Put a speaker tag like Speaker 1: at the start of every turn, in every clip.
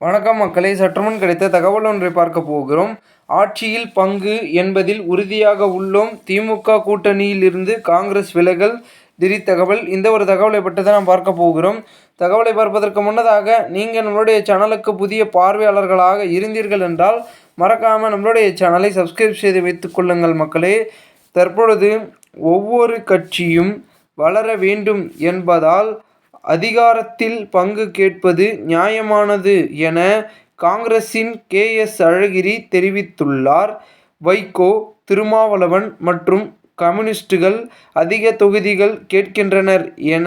Speaker 1: வணக்கம் மக்களே. சற்றுமுன் கிடைத்த தகவல் ஒன்றை பார்க்க போகிறோம். ஆட்சியில் பங்கு என்பதில் உறுதியாக உள்ளோம். திமுக கூட்டணியில் இருந்து காங்கிரஸ் விலகல். திடீர் தகவல். இந்த ஒரு தகவலை பற்றி தான் நாம் பார்க்க போகிறோம். தகவலை பார்ப்பதற்கு முன்னதாக நீங்கள் நம்மளுடைய சேனலுக்கு புதிய பார்வையாளர்களாக இருந்தீர்கள் என்றால் மறக்காமல் நம்மளுடைய சேனலை சப்ஸ்கிரைப் செய்து வைத்துக் கொள்ளுங்கள் மக்களே. தற்பொழுது ஒவ்வொரு கட்சியும் வளர வேண்டும் என்பதால் அதிகாரத்தில் பங்கு கேட்பது நியாயமானது என காங்கிரசின் கே. எஸ். அழகிரி தெரிவித்துள்ளார். வைகோ திருமாவளவன் மற்றும் கம்யூனிஸ்டுகள் அதிக தொகுதிகள் கேட்கின்றனர் என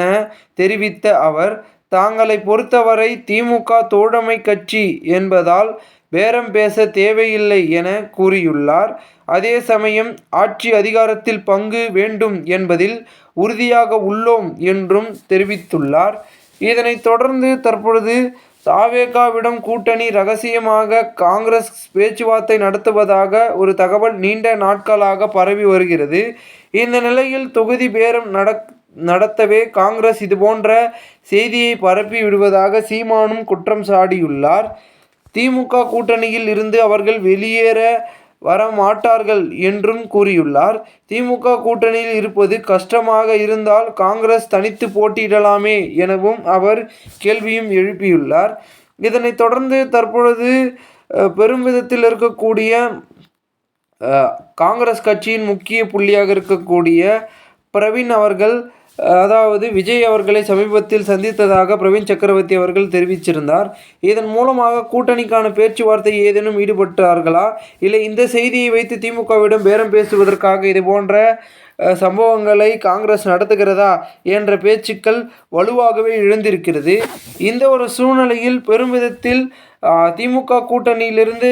Speaker 1: தெரிவித்த அவர் தாங்களை பொறுத்தவரை திமுக தோழமை கட்சி என்பதால் பேரம் பேச தேவையில்லை என கூறியுள்ளார். அதே சமயம் ஆட்சி அதிகாரத்தில் பங்கு வேண்டும் என்பதில் உறுதியாக உள்ளோம் என்றும் தெரிவித்துள்ளார். இதனைத் தொடர்ந்து தற்பொழுது தாவேகாவிடம் கூட்டணி ரகசியமாக காங்கிரஸ் பேச்சுவார்த்தை நடத்துவதாக ஒரு தகவல் நீண்ட நாட்களாக பரவி வருகிறது. இந்த நிலையில் தொகுதி பேரம் நடக் நடத்தவே காங்கிரஸ் இதுபோன்ற செய்தியை பரப்பி விடுவதாக சீமானும் குற்றம் சாடியுள்ளார் திமுக கூட்டணியில் இருந்து அவர்கள் வெளியேற வர மாட்டார்கள் என்றும் கூறியுள்ளார். திமுக கூட்டணியில் இருப்பது கஷ்டமாக இருந்தால் காங்கிரஸ் தனித்து போட்டியிடலாமே எனவும் அவர் கேள்வியும் எழுப்பியுள்ளார். இதனைத் தொடர்ந்து தற்பொழுது பெரும் விதத்தில் இருக்கக்கூடிய காங்கிரஸ் கட்சியின் முக்கிய புள்ளியாக இருக்கக்கூடிய பிரவீன் அவர்கள் அதாவது விஜய் அவர்களை சமீபத்தில் சந்தித்ததாக பிரவீன் சக்கரவர்த்தி அவர்கள் தெரிவிச்சிருந்தார். இதன் மூலமாக கூட்டணிக்கான பேச்சுவார்த்தை ஏதேனும் ஈடுபட்டார்களா? இல்லை இந்த செய்தியை வைத்து திமுகவிடம் பேரம் பேசுவதற்காக இது போன்ற சம்பவங்களை காங்கிரஸ் நடத்துகிறதா என்ற பேச்சுக்கள் வலுவாகவே எழுந்திருக்கிறது. இந்த ஒரு சூழ்நிலையில் பெரும் விதத்தில் திமுக கூட்டணியிலிருந்து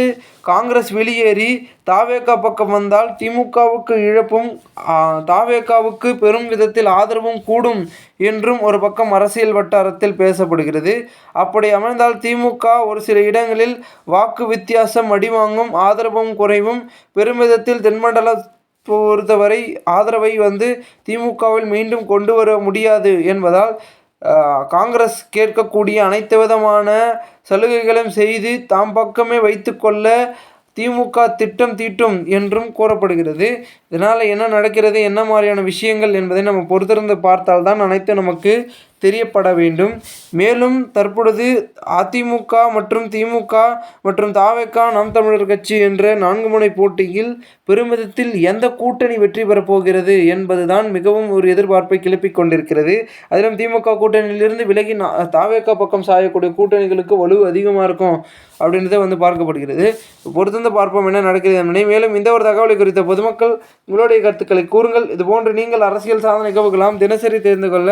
Speaker 1: காங்கிரஸ் வெளியேறி தாவேகா பக்கம் வந்தால் திமுகவுக்கு இழப்பும் தாவேகாவுக்கு பெரும் விதத்தில் ஆதரவும் கூடும் என்றும் ஒரு பக்கம் அரசியல் வட்டாரத்தில் பேசப்படுகிறது. அப்படி அமைந்தால் திமுக ஒரு சில இடங்களில் வாக்கு வித்தியாசம் அடிவாங்கும் ஆதரவும் குறைவும் பெருமிதத்தில் தென்மண்டல பொறுத்தவரை ஆதரவை வந்து திமுகவில் மீண்டும் கொண்டு வர முடியாது என்பதால் காங்கிரஸ் கேட்கக்கூடிய அனைத்து விதமான சலுகைகளும் செய்து தாம் பக்கமே வைத்துக்கொள்ள திமுக திட்டம் தீட்டும் என்றும் கூறப்படுகிறது. இதனால் என்ன நடக்கிறது என்ன மாதிரியான விஷயங்கள் என்பதை நம்ம பொறுத்திருந்து பார்த்தால்தான் அனைத்தும் நமக்கு தெரியப்பட வேண்டும். மேலும் தற்பொழுது அதிமுக மற்றும் திமுக மற்றும் தாவேக்கா நாம் தமிழர் கட்சி என்ற நான்கு முனை போட்டியில் பெருமிதத்தில் எந்த கூட்டணி வெற்றி பெறப் போகிறது என்பதுதான் மிகவும் ஒரு எதிர்பார்ப்பை கிளப்பிக் கொண்டிருக்கிறது. அதிலும் திமுக கூட்டணியிலிருந்து விலகி தாவேக்கா பக்கம் சாயக்கூடிய கூட்டணிகளுக்கு வலு அதிகமாக இருக்கும் அப்படின்றத வந்து பார்க்கப்படுகிறது. பொறுத்திருந்து பார்ப்போம் என்ன நடக்கிறது என்பதை. மேலும் இந்த ஒரு தகவலை குறித்த பொதுமக்கள் உங்களுடைய கருத்துக்களை கூறுங்கள். இதுபோன்று நீங்கள் அரசியல் சாதனை கவுக்கலாம். தினசரி தெரிந்து கொள்ள